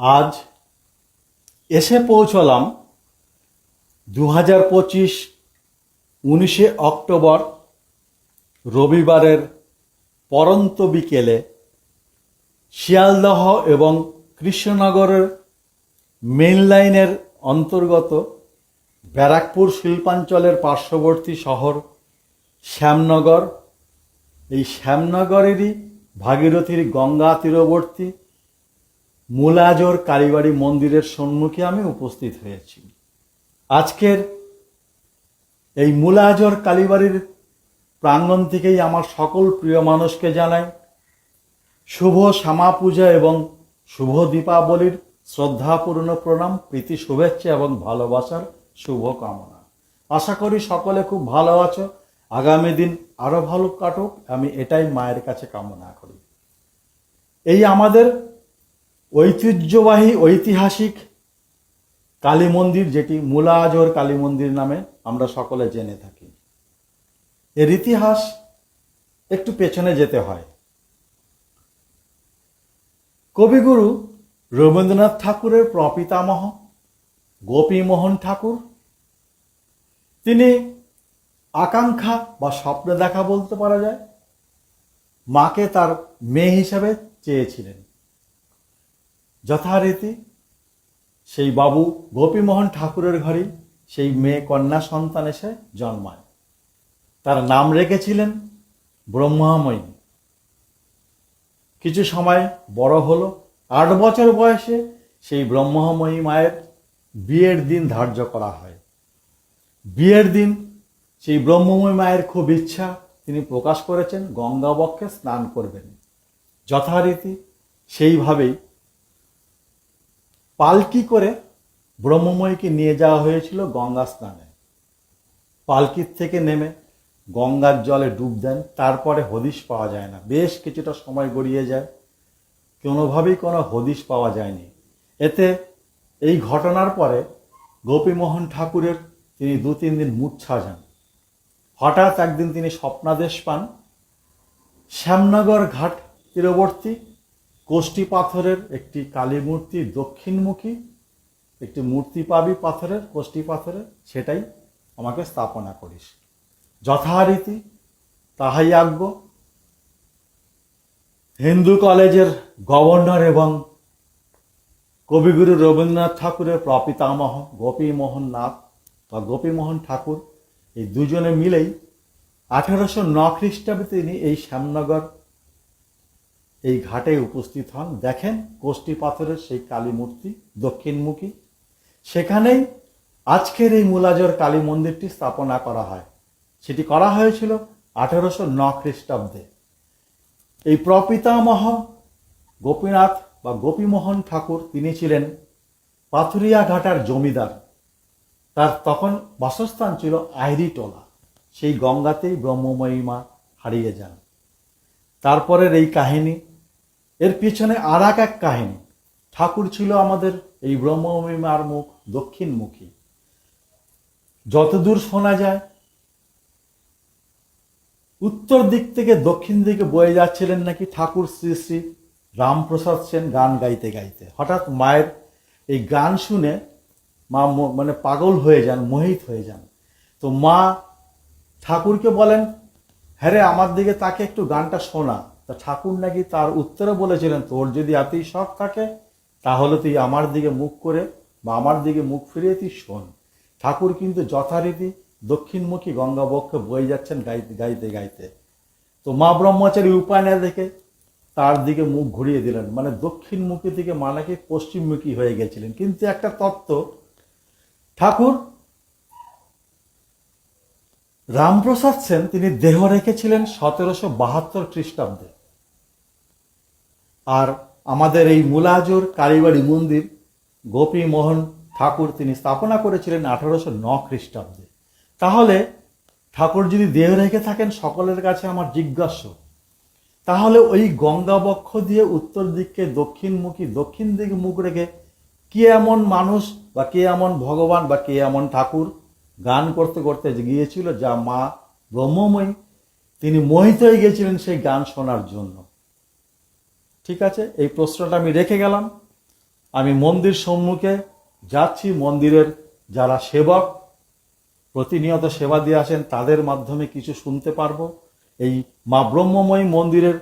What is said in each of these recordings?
আজ এসে পৌঁছলাম দু হাজার পঁচিশ উনিশে অক্টোবর রবিবারের পরন্ত বিকেলে শিয়ালদহ এবং কৃষ্ণনগরের মেন লাইনের অন্তর্গত ব্যারাকপুর শিল্পাঞ্চলের পার্শ্ববর্তী শহর শ্যামনগর। এই শ্যামনগরেরই ভাগীরথীর গঙ্গা তীরবর্তী মূলাজোর কালীবাড়ি মন্দিরের সম্মুখে আমি উপস্থিত হয়েছি। আজকের এই মূলাজোর কালীবাড়ির প্রাঙ্গণ থেকেই আমার সকল প্রিয় মানুষকে জানাই শুভ শ্যামা পূজা এবং শুভ দীপাবলির শ্রদ্ধাপূর্ণ প্রণাম, প্রীতি, শুভেচ্ছা এবং ভালোবাসার শুভ কামনা। আশা করি সকলে খুব ভালো আছো। আগামী দিন আরও ভালো কাটুক। আমি এটাই মায়ের কাছে কামনা করি। এই আমাদের ঐতিহ্যবাহী ঐতিহাসিক কালী মন্দির যেটি মুলাজোর কালী মন্দির নামে আমরা সকলে জেনে থাকি। এর ইতিহাস একটু পেছনে যেতে হয়। কবিগুরু রবীন্দ্রনাথ ঠাকুরের প্রপিতামহ গোপীমোহন ঠাকুর। তিনি আকাঙ্ক্ষা বা স্বপ্ন দেখা বলতে পারা যায়। মাকে তার মেয়ে হিসাবে চেয়েছিলেন। যথারীতি সেই বাবু গোপীমোহন ঠাকুরের ঘরে সেই মেয়ে কন্যা সন্তান এসে জন্মায়। তার নাম রেখেছিলেন ব্রহ্মাময়ী। কিছু সময় বড় হলো, আট বছর বয়সে সেই ব্রহ্মময়ী মায়ের বিয়ের দিন ধার্য করা হয়। বিয়ের দিন সেই ব্রহ্মময়ী মায়ের খুব ইচ্ছা, তিনি প্রকাশ করেছেন, গঙ্গাবক্ষে স্নান করবেন। যথারীতি সেইভাবেই পালকি করে ব্রহ্মময়ীকে নিয়ে যাওয়া হয়েছিল গঙ্গা স্নানে। পালকির থেকে নেমে গঙ্গার জলে ডুব দেন, তারপরে হদিশ পাওয়া যায় না। বেশ কিছুটা সময় গড়িয়ে যায়, কোনোভাবেই কোনো হদিশ পাওয়া যায়নি। এতে এই ঘটনার পরে গোপীমোহন ঠাকুরের তিনি দু তিন দিন মূর্ছা যান হঠাৎ একদিন তিনি স্বপ্নাদেশ পান। শ্যামনগর ঘাট তীরবর্তী কোষ্টি পাথরের একটি কালী মূর্তি দক্ষিণমুখী, একটি মূর্তি পাবি পাথরের কোষ্টি পাথরের, সেটাই আমাকে স্থাপনা করিস। যথারীতি তাহাই আজ্ঞ। হিন্দু কলেজের গভর্নর এবং কবিগুরু রবীন্দ্রনাথ ঠাকুরের প্রপিতামহ গোপীমোহন নাথ বা গোপীমোহন ঠাকুর, এই দুজনে মিলেই আঠেরোশো ন খ্রিস্টাব্দে তিনি এই শ্যামনগর এই ঘাটে উপস্থিত হন। দেখেন কোষ্টি পাথরের সেই কালী মূর্তি দক্ষিণমুখী। সেখানেই আজকের এই মূলাজর কালী মন্দিরটি স্থাপনা করা হয়। সেটি করা হয়েছিল আঠেরোশো ন খ্রিস্টাব্দে। এই প্রপিতামহ গোপীনাথ বা গোপীমোহন ঠাকুর তিনি ছিলেন পাথুরিয়া ঘাটার জমিদার। তার তখন বাসস্থান ছিল আইরিটোলা। সেই গঙ্গাতেই ব্রহ্মময়ী মা হারিয়ে যান। তারপরের এই কাহিনী এর পিছনে আর এক কাহিনী। ঠাকুর ছিল আমাদের এই ব্রহ্মময়ী মার মুখ, দক্ষিণমুখী। যতদূর শোনা যায়, উত্তর দিক থেকে দক্ষিণ দিকে বয়ে যাচ্ছিলেন নাকি ঠাকুর শ্রী শ্রী রামপ্রসাদ সেন গান গাইতে গাইতে। হঠাৎ মায়ের এই গান শুনে মা মানে পাগল হয়ে যান, মোহিত হয়ে যান। তো মা ঠাকুরকে বলেন হ্যাঁ রে, আমার দিকে তাকে একটু গানটা শোনা। তা ঠাকুর নাকি তার উত্তরে বলেছিলেন, তোর যদি এতই শখ থাকে, তাহলে তুই আমার দিকে মুখ করে বা আমার দিকে মুখ ফিরিয়ে তুই শোন। ঠাকুর কিন্তু যথারীতি দক্ষিণমুখী গঙ্গাবক্ষে বয়ে যাচ্ছেন গাইতে গাইতে গাইতে। তো মা ব্রহ্মচারী উপায় না দেখে তার দিকে মুখ ঘুরিয়ে দিলেন। মানে দক্ষিণমুখী থেকে নাকি পশ্চিমমুখী হয়ে গেছিলেন। কিন্তু একটা তত্ত্ব, ঠাকুর রামপ্রসাদ সেন তিনি দেহ রেখেছিলেন সতেরোশো বাহাত্তর খ্রিস্টাব্দে। আর আমাদের এই মুলাজোর কালীবাড়ি মন্দির গোপী মোহন ঠাকুর তিনি স্থাপনা করেছিলেন আঠারোশো ন খ্রিস্টাব্দে। তাহলে ঠাকুর যদি দেহ রেখে থাকেন সকলের কাছে আমার জিজ্ঞাস্য, তাহলে ওই গঙ্গাবক্ষ দিয়ে উত্তর দিককে দক্ষিণমুখী, দক্ষিণ দিকে মুখ রেখে কে এমন মানুষ বা কে এমন ভগবান বা কে এমন ঠাকুর গান করতে করতে গিয়েছিল যা মা ব্রহ্মময়ী, তিনি মোহিত হয়ে গিয়েছিলেন সেই গান শোনার জন্য। ঠিক আছে? এই প্রশ্নটা আমি রেখে গেলাম। আমি মন্দির সম্মুখে যাচ্ছি। মন্দিরের যারা সেবক, প্রতিনিয়ত সেবা দিয়ে আসেন, তাদের মাধ্যমে কিছু শুনতে পারব। এই মা ব্রহ্মময়ী মন্দিরের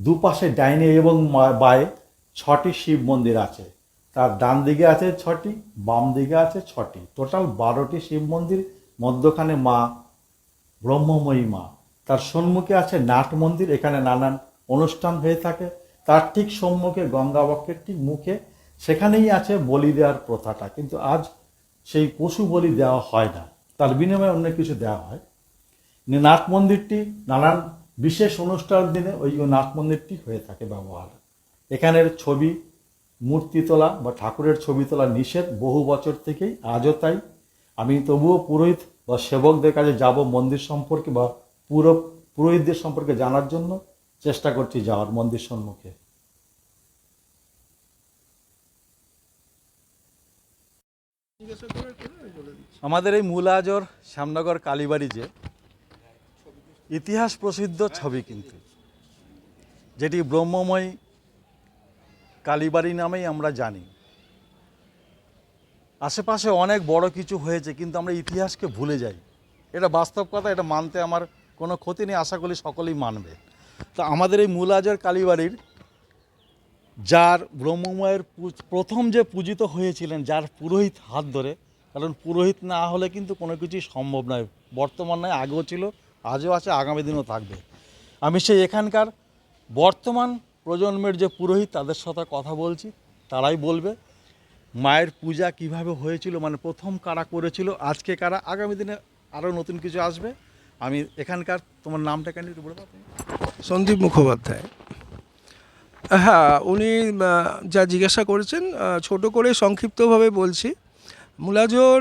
দুপাশে ডাইনে এবং বায়ে ছটি শিব মন্দির আছে। তার ডান দিকে আছে ছটি, বাম দিকে আছে ছটি। টোটাল বারোটি শিব মন্দির, মধ্যখানে মা ব্রহ্মময়ী মা। তার সম্মুখে আছে নাট মন্দির। এখানে নানান অনুষ্ঠান হয়ে থাকে। তার ঠিক সম্মুখে গঙ্গাবক্ষের ঠিক মুখে, সেখানেই আছে বলি দেওয়ার প্রথাটা। কিন্তু আজ সেই পশু বলি দেওয়া হয় না। তার বিনিময়ে অন্য কিছু দেওয়া হয়। নাট মন্দিরটি নানান বিশেষ অনুষ্ঠানের দিনে ওই নাট মন্দিরটি হয়ে থাকে ব্যবহার। এখানের ছবি, মূর্তি তোলা বা ঠাকুরের ছবি তোলা নিষেধ বহু বছর থেকেই, আজও তাই। আমি তবুও পুরোহিত বা সেবকদের কাছে যাব মন্দির সম্পর্কে বা পুরো পুরোহিতদের সম্পর্কে জানার জন্য। চেষ্টা করছি যাওয়ার, মন্দির সম্মুখে। আমাদের এই মূলাজর শ্যামনগর কালীবাড়ি যে, ইতিহাস প্রসিদ্ধ ছবি কিন্তু। যেটি ব্রহ্মময় কালীবাড়ি নামেই আমরা জানি। আশেপাশে অনেক বড় কিছু হয়েছে, কিন্তু আমরা ইতিহাসকে ভুলে যাই। এটা বাস্তব কথা, এটা মানতে আমার কোনো ক্ষতি নেই, আশা করি সকলেই মানবে। তো আমাদের এই মূলাজর কালীবাড়ির যার ব্রহ্মময়ের প্রথম যে পূজিত হয়েছিলেন, যার পুরোহিত হাত ধরে, কারণ পুরোহিত না হলে কিন্তু কোনো কিছুই সম্ভব নয়। বর্তমান নয়, আগেও ছিল, আজও আছে, আগামী দিনও থাকবে। আমি সেই এখানকার বর্তমান প্রজন্মের যে পুরোহিত, তাদের সাথে কথা বলছি, তারাই বলবে, মায়ের পূজা কীভাবে হয়েছিল মানে প্রথম কারা করেছিল, আজকে কারা, আগামী দিনে আরও নতুন কিছু আসবে। আমি এখানকার, তোমার নামটা কেন একটু বলে? সন্দীপ মুখোপাধ্যায়। হ্যাঁ উনি যা জিজ্ঞাসা করেছেন ছোট করে সংক্ষিপ্তভাবে বলছি। মুলাজোর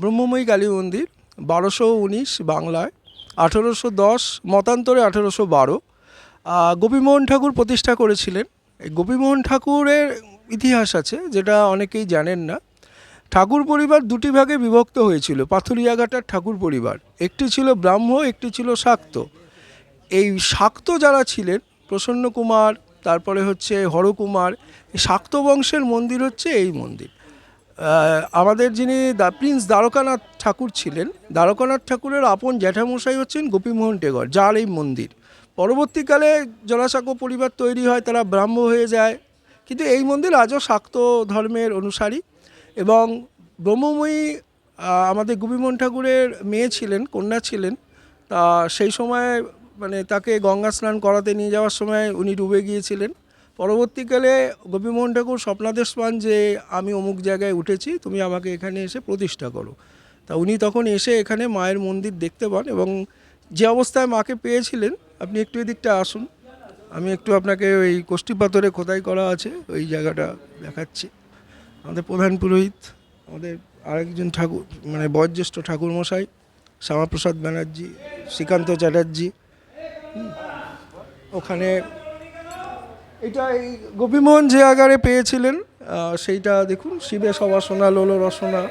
ব্রহ্মময়ী কালী মন্দির, বারোশো উনিশ বাংলায়, আঠেরোশো দশ মতান্তরে আঠেরোশো বারো। গোপীমোহন ঠাকুর প্রতিষ্ঠা করেছিলেন। এই গোপীমোহন ঠাকুরের ইতিহাস আছে, যেটা অনেকেই জানেন না। ঠাকুর পরিবার দুটি ভাগে বিভক্ত হয়েছিল পাথুরিয়াঘাটার ঠাকুর পরিবার। একটি ছিল ব্রাহ্ম, একটি ছিল শাক্ত। এই শাক্ত যারা ছিলেন, প্রসন্ন কুমার, তারপরে হচ্ছে হরকুমার শাক্ত বংশের মন্দির হচ্ছে এই মন্দির। আমাদের যিনি দা, প্রিন্স দ্বারকানাথ ঠাকুর ছিলেন, দ্বারকানাথ ঠাকুরের আপন জ্যাঠামশাই হচ্ছেন গোপীমোহন টেগর, যার এই মন্দির। পরবর্তীকালে জলাশাক পরিবার তৈরি হয়, তারা ব্রাহ্ম হয়ে যায়। কিন্তু এই মন্দির আজও শাক্ত ধর্মের অনুসারী এবং ব্রহ্মময়ী আমাদের গোপীমোহন ঠাকুরের মেয়ে ছিলেন, কন্যা ছিলেন, তা সেই সময় মানে তাকে গঙ্গা স্নান করাতে নিয়ে যাওয়ার সময় উনি ডুবে গিয়েছিলেন। পরবর্তীকালে গোপীমোহন ঠাকুর স্বপ্নাদেশ পান যে, আমি অমুক জায়গায় উঠেছি, তুমি আমাকে এখানে এসে প্রতিষ্ঠা করো। তা উনি তখন এসে এখানে মায়ের মন্দির দেখতে পান এবং যে অবস্থায় মাকে পেয়েছিলেন, আপনি একটু এদিকটা আসুন। আমি একটু আপনাকে ওই কোষ্ঠী পাথরে খোদাই করা আছে, ওই জায়গাটা দেখাচ্ছি। আমাদের প্রধান পুরোহিত, আমাদের আরেকজন ঠাকুর মানে বয়োজ্যেষ্ঠ ঠাকুরমশাই, শ্যামাপ্রসাদ ব্যানার্জি, শ্রীকান্ত চ্যাটার্জি। ওখানে এটা এই গোপীমোহন যে আগারে পেয়েছিলেন সেইটা দেখুন, শিবে সবাসনা, লোল রসনা,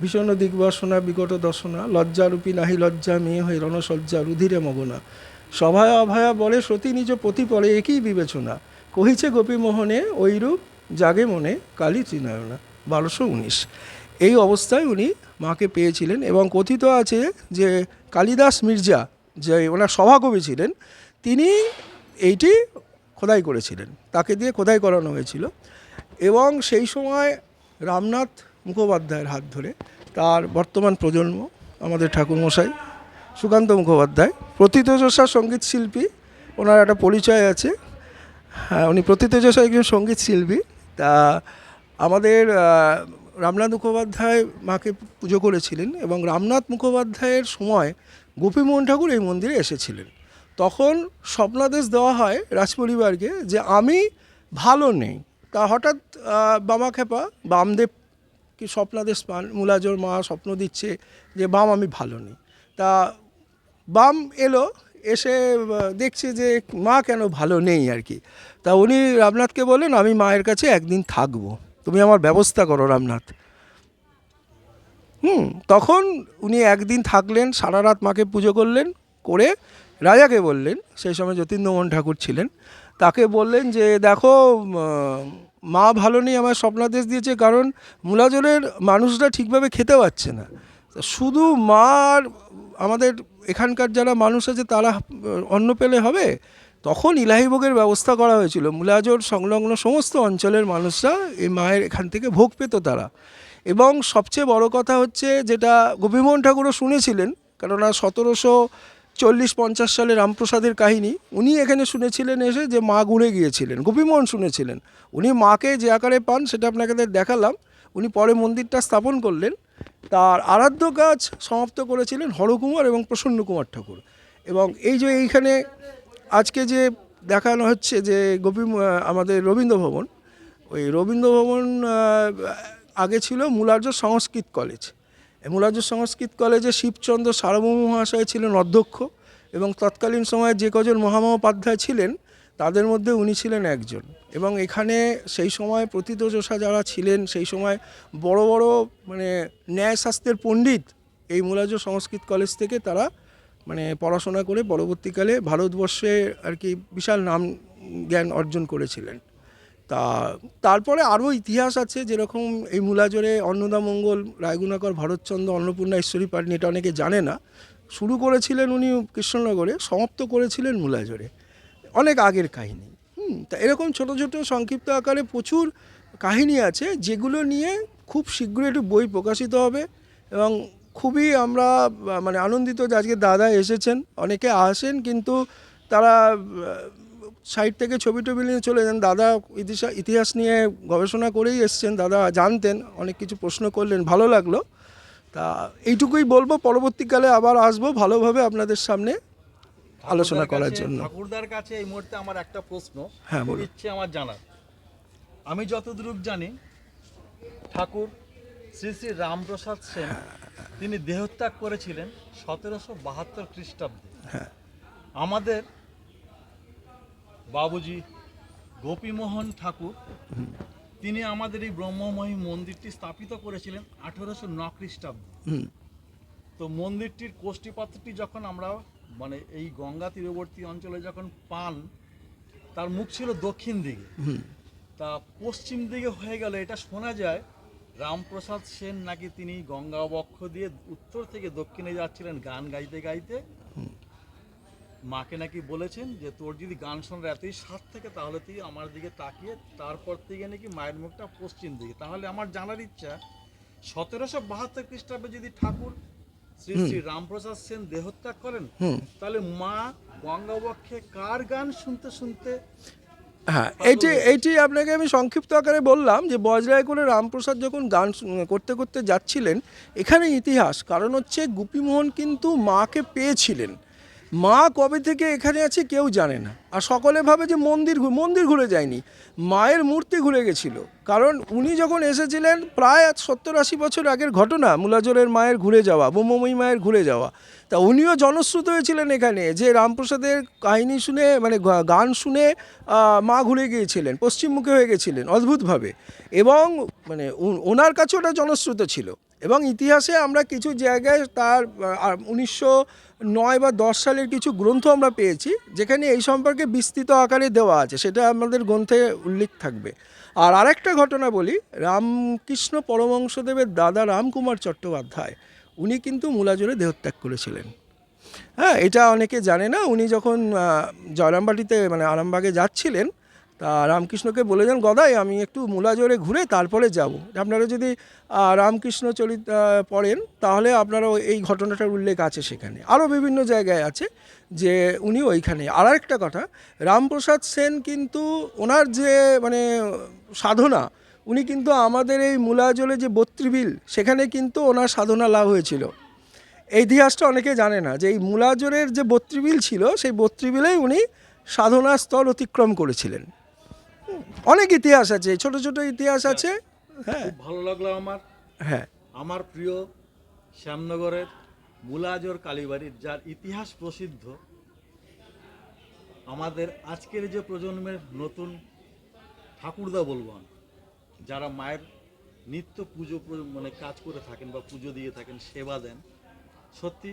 ভীষণ দিগ্বাসনা বিগত দর্শনা, লজ্জারূপী নাহি লজ্জা, মেয়ে হয়ে রণসজ্জা, রুধিরে মগনা। সভায় অভয়া বলে, সতী নিজ পতি পরে একই বিবেচনা। কহিছে গোপীমোহনে ওইরূপ জাগে মনে কালী ত্রিনয়না, বারোশো উনিশ। এই অবস্থায় উনি মাকে পেয়েছিলেন এবং কথিত আছে যে কালিদাস মির্জা যে ওনার সভাকবি ছিলেন, তিনি এইটি খোদাই করেছিলেন। তাকে দিয়ে খোদাই করানো হয়েছিল। এবং সেই সময় রামনাথ মুখোপাধ্যায়ের হাত ধরে তার বর্তমান প্রজন্ম, আমাদের ঠাকুরমশাই সুকান্ত মুখোপাধ্যায় প্রথিতযশা সংগীত শিল্পী, ওনার একটা পরিচয় আছে। হ্যাঁ উনি প্রথিতযশা একজন সংগীত শিল্পী। তা আমাদের রামনাথ মুখোপাধ্যায় মাকে পুজো করেছিলেন এবং রামনাথ মুখোপাধ্যায়ের সময় গোপীমোহন ঠাকুর এই মন্দিরে এসেছিলেন। তখন স্বপ্নাদেশ দেওয়া হয় রাজপরিবারকে যে আমি ভালো নেই। তা হঠাৎ আহ, বামাখ্যাপা বামদেব কি স্বপ্নাদেশ পান মূলাজোর মা স্বপ্ন দিচ্ছে যে বাম আমি ভালো নেই। তা বাম এলো এসে দেখছে যে মা কেন ভালো নেই আর কি। তা উনি রামনাথকে বললেন আমি মায়ের কাছে একদিন থাকব। তুমি আমার ব্যবস্থা করো রামনাথ। হুম, তখন উনি একদিন থাকলেন সারা রাত মাকে পুজো করলেন, করে রাজাকে বললেন, সেই সময় যতীন্দ্রমোহন ঠাকুর ছিলেন, তাকে বললেন যে, দেখো মা ভালো নেই আমার স্বপ্নাদেশ দিয়েছে, কারণ মুলাজলের মানুষরা ঠিকভাবে খেতে পাচ্ছে না। শুধু মা আর আমাদের এখানকার যারা মানুষ আছে, তারা অন্ন পেলে হবে? তখন ইলাহি ভোগের ব্যবস্থা করা হয়েছিল। মুলাজোর সংলগ্ন সমস্ত অঞ্চলের মানুষরা এই মায়ের এখান থেকে ভোগ পেত তারা। এবং সবচেয়ে বড় কথা হচ্ছে যেটা গোপীমোহন ঠাকুরও শুনেছিলেন, কেননা সতেরোশো চল্লিশ পঞ্চাশ সালে রামপ্রসাদের কাহিনী, উনি এখানে শুনেছিলেন এসে যে মা ঘুরে গিয়েছিলেন, গোপীমোহন শুনেছিলেন। উনি মাকে যে আকারে পান সেটা আপনাকে দেখালাম, উনি পরে মন্দিরটা স্থাপন করলেন, তার আরাধ্য কাজ সমাপ্ত করেছিলেন হরকুমার এবং প্রসন্ন কুমার ঠাকুর। এবং এই যে এইখানে আজকে যে দেখানো হচ্ছে যে গোপী আমাদের রবীন্দ্র ভবন ওই রবীন্দ্র ভবন আগে ছিল মুলার্য সংস্কৃত কলেজ। মুলার্য সংস্কৃত কলেজে শিবচন্দ্র সার্বভৌম মহাশয় ছিলেন অধ্যক্ষ এবং তৎকালীন সময়ে যে কজন মহামহোপাধ্যায় ছিলেন, তাদের মধ্যে উনি ছিলেন একজন। এবং এখানে সেই সময় প্রথিতযশা যারা ছিলেন, সেই সময় বড় বড় মানে ন্যায়শাস্ত্রের পণ্ডিত এই মুলার্য সংস্কৃত কলেজ থেকে তারা মানে পড়াশোনা করে পরবর্তীকালে ভারতবর্ষে আর কি বিশাল নাম জ্ঞান অর্জন করেছিলেন। তা তারপরে আরও ইতিহাস আছে, যেরকম এই মূলাজোরে অন্নদামঙ্গল রায়গুণাকর, ভরতচন্দ্র, অন্নপূর্ণা, ঈশ্বরী পাটনি, এটা অনেকে জানে না। শুরু করেছিলেন উনি কৃষ্ণনগরে, সমাপ্ত করেছিলেন মূলাজোরে। অনেক আগের কাহিনী। হুম, তা এরকম ছোট ছোট সংক্ষিপ্ত আকারে প্রচুর কাহিনী আছে, যেগুলো নিয়ে খুব শীঘ্রই একটু বই প্রকাশিত হবে এবং খুবই আমরা মানে আনন্দিত যে আজকে দাদা এসেছেন। অনেকে আসেন, কিন্তু তারা সাইড থেকে ছবি টবি নিয়ে চলে যান। দাদা ইতিহাস ইতিহাস নিয়ে গবেষণা করেই এসছেন। দাদা জানতেন অনেক কিছু প্রশ্ন করলেন ভালো লাগল। তা এইটুকুই বলব পরবর্তীকালে আবার আসব ভালোভাবে আপনাদের সামনে আলোচনা করার জন্য। ঠাকুরদার কাছে এই মুহূর্তে আমার একটা প্রশ্ন। হ্যাঁ, বলুন। ইচ্ছে আমার জানার? আমি যতদূর জানি ঠাকুর শ্রী শ্রী রামপ্রসাদ সেন তিনি দেহত্যাগ করেছিলেন সতেরোশো বাহাত্তর খ্রিস্টাব্দে। হ্যাঁ। আমাদের বাবুজি গোপীমোহন ঠাকুর তিনি আমাদের এই ব্রহ্মময়ী মন্দিরটি স্থাপিত করেছিলেন আঠেরোশো ন খ্রিস্টাব্দে। তো মন্দিরটির কোষ্ঠীপাত্রটি যখন আমরা মানে এই গঙ্গা তীরবর্তী অঞ্চলে যখন পান তার মুখ ছিল দক্ষিণ দিকে। তা পশ্চিম দিকে হয়ে গেলে এটা শোনা যায় রামপ্রসাদ সেন নাকি তিনি গঙ্গা বক্ষ দিয়ে উত্তর থেকে দক্ষিণে যাচ্ছিলেন গান গাইতে গাইতে। মাকে নাকি বলেছেন যে তোর যদি গান শোনার এতই স্বাদ থেকে তাহলে তুই আমার দিকে তাকিয়ে তারপর থেকে নাকি মায়ের মুখটা পশ্চিম দিকে। তাহলে আমার জানার ইচ্ছা সতেরোশো বাহাত্তর খ্রিস্টাব্দে যদি ঠাকুর শ্রী শ্রী রামপ্রসাদ সেন দেহত্যাগ করেন তাহলে মা গঙ্গাবক্ষে কার গান শুনতে শুনতে হ্যাঁ এইটি এইটি আপনাকে আমি সংক্ষিপ্ত আকারে বললাম যে বজরায় করে রামপ্রসাদ যখন গান করতে করতে যাচ্ছিলেন এখানে ইতিহাস। কারণ হচ্ছে গুপিমোহন কিন্তু মাকে পেয়েছিলেন। মা কবে থেকে এখানে আছে কেউ জানে না। আর সকলে ভাবে যে মন্দির মন্দির ঘুরে যায়নি। মায়ের মূর্তি ঘুরে গেছিল। কারণ উনি যখন এসেছিলেন প্রায় সত্তর আশি বছর আগের ঘটনা, মুলাজরের মায়ের ঘুরে যাওয়া, বোমময়ী মায়ের ঘুরে যাওয়া। তা উনিও জনশ্রুত হয়েছিলেন এখানে যে রামপ্রসাদের কাহিনী শুনে মানে গান শুনে মা ঘুরে গিয়েছিলেন, পশ্চিমমুখী হয়ে গেছিলেন অদ্ভুতভাবে। এবং মানে ওনার কাছে ওটা জনশ্রুত ছিল। এবং ইতিহাসে আমরা কিছু জায়গায় তার উনিশশো নয় বা দশ সালের কিছু গ্রন্থ আমরা পেয়েছি, যেখানে এই সম্পর্কে বিস্তৃত আকারে দেওয়া আছে, সেটা আমাদের গ্রন্থে উল্লেখ থাকবে। আর আরেকটা ঘটনা বলি, রামকৃষ্ণ পরমংশদেবের দাদা রামকুমার চট্টোপাধ্যায়, উনি কিন্তু মূলাজোরে দেহত্যাগ করেছিলেন। হ্যাঁ এটা অনেকে জানে না, উনি যখন জয়রামবাটিতে মানে আরামবাগে যাচ্ছিলেন তা রামকৃষ্ণকে বলে যান, গদাই, আমি একটু মূলাজোরে ঘুরে তারপরে যাব। আপনারা যদি রামকৃষ্ণ চরিত পড়েন, তাহলে আপনারা এই ঘটনাটার উল্লেখ আছে সেখানে। আরও বিভিন্ন জায়গায় আছে যে উনি ওইখানে। আর একটা কথা, রামপ্রসাদ সেন কিন্তু ওনার যে মানে সাধনা, উনি কিন্তু আমাদের এই মূলাজলে যে বত্রিবিল, সেখানে কিন্তু ওনার সাধনা লাভ হয়েছিল। এই ইতিহাসটা অনেকে জানে না যে এই মুলাজোরের যে বত্রিবিল ছিল, সেই বত্রিবিলেই উনি সাধনা স্তর অতিক্রম করেছিলেন। অনেক ইতিহাস আছে ছোট ছোট ইতিহাস আছে। হ্যাঁ ভালো লাগল আমার। হ্যাঁ। আমার প্রিয় শ্যামনগরের মুলাজোর কালীবাড়ির যার ইতিহাস প্রসিদ্ধ আমাদের আজকের যে প্রজন্মের নতুন ঠাকুরদা বলব আমি, যারা মায়ের নিত্য পুজো মানে কাজ করে থাকেন বা পুজো দিয়ে থাকেন সেবা দেন সত্যি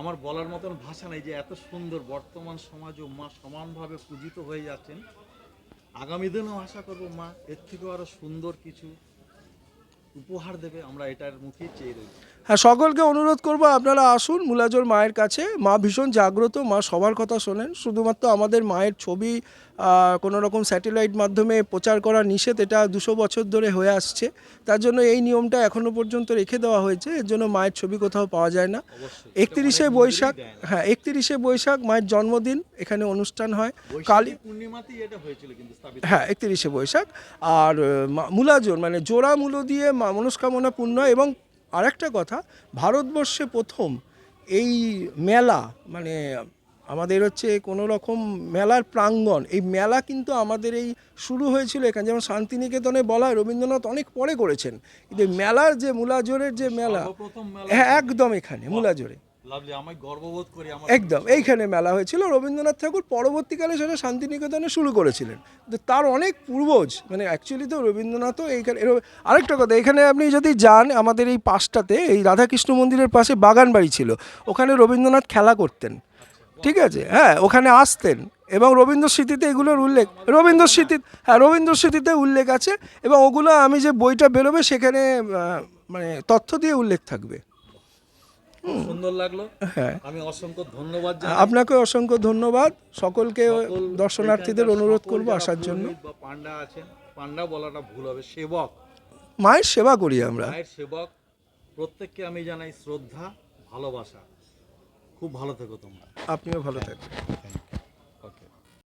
আমার বলার মতন ভাষা নেই যে এত সুন্দর বর্তমান সমাজও মা সমানভাবে পূজিত হয়ে যাচ্ছেন। আগামী দিনেও আশা করব মা, এর থেকেও আরও সুন্দর কিছু উপহার দেবে, আমরা এটার মুখে চেয়ে রয়েছি হ্যাঁ সকলকে অনুরোধ করব আপনারা আসুন মুলাজোর মায়ের কাছে। মা ভীষণ জাগ্রত মা সবার কথা শোনেন। শুধুমাত্র আমাদের মায়ের ছবি কোনো রকম স্যাটেলাইট মাধ্যমে প্রচার করা নিষেধ এটা দুশো বছর ধরে হয়ে আসছে। তার জন্য এই নিয়মটা এখনও পর্যন্ত রেখে দেওয়া হয়েছে। এর জন্য মায়ের ছবি কোথাও পাওয়া যায় না। একত্রিশে বৈশাখ হ্যাঁ একত্রিশে বৈশাখ মায়ের জন্মদিন এখানে অনুষ্ঠান হয়। কালী হ্যাঁ একত্রিশে বৈশাখ। আর মূলাজোর মানে জোড়া মূলো দিয়ে মনস্কামনা পূর্ণ এবং আরেকটা কথা ভারতবর্ষে প্রথম এই মেলা মানে আমাদের হচ্ছে কোনো রকম মেলার প্রাঙ্গণ এই মেলা কিন্তু আমাদের এই শুরু হয়েছিল এখানে। যেমন শান্তিনিকেতনে বলা হয় রবীন্দ্রনাথ অনেক পরে করেছেন। কিন্তু এই মেলার যে মুলাজোরের যে মেলা হ্যাঁ একদম এখানে মূলাজোরে। লাভলি আমি গর্ববোধ করি আমার একদম এইখানে মেলা হয়েছিল রবীন্দ্রনাথ ঠাকুর পরবর্তীকালে সেটা শান্তিনিকেতনে শুরু করেছিলেন। কিন্তু তার অনেক পূর্বজ মানে অ্যাকচুয়ালি তো রবীন্দ্রনাথও এইখানে আরেকটা কথা এখানে আপনি যদি যান আমাদের এই পাশটাতে এই রাধাকৃষ্ণ মন্দিরের পাশে বাগান বাড়ি ছিল ওখানে রবীন্দ্রনাথ খেলা করতেন। ঠিক আছে? হ্যাঁ ওখানে আসতেন এবং রবীন্দ্র স্মৃতিতে এগুলোর উল্লেখ রবীন্দ্র স্মৃতি হ্যাঁ রবীন্দ্র স্মৃতিতে উল্লেখ আছে এবং ওগুলো আমি যে বইটা বেরোবে সেখানে মানে তথ্য দিয়ে উল্লেখ থাকবে। সুন্দর লাগল। হ্যাঁ। আমি অসংখ্য ধন্যবাদ আপনাকে অসংখ্য ধন্যবাদ। সকলকে সকল দর্শনার্থীদের অনুরোধ করব আসার জন্য। পান্ডা আছেন পান্ডা বলাটা ভুল হবে। সেবক। মায়ের সেবা করি আমরা। মায়ের সেবক। প্রত্যেককে আমি জানাই শ্রদ্ধা ভালোবাসা। খুব ভালো থেকো তোমরা। আপনিও ভালো থাকবেন।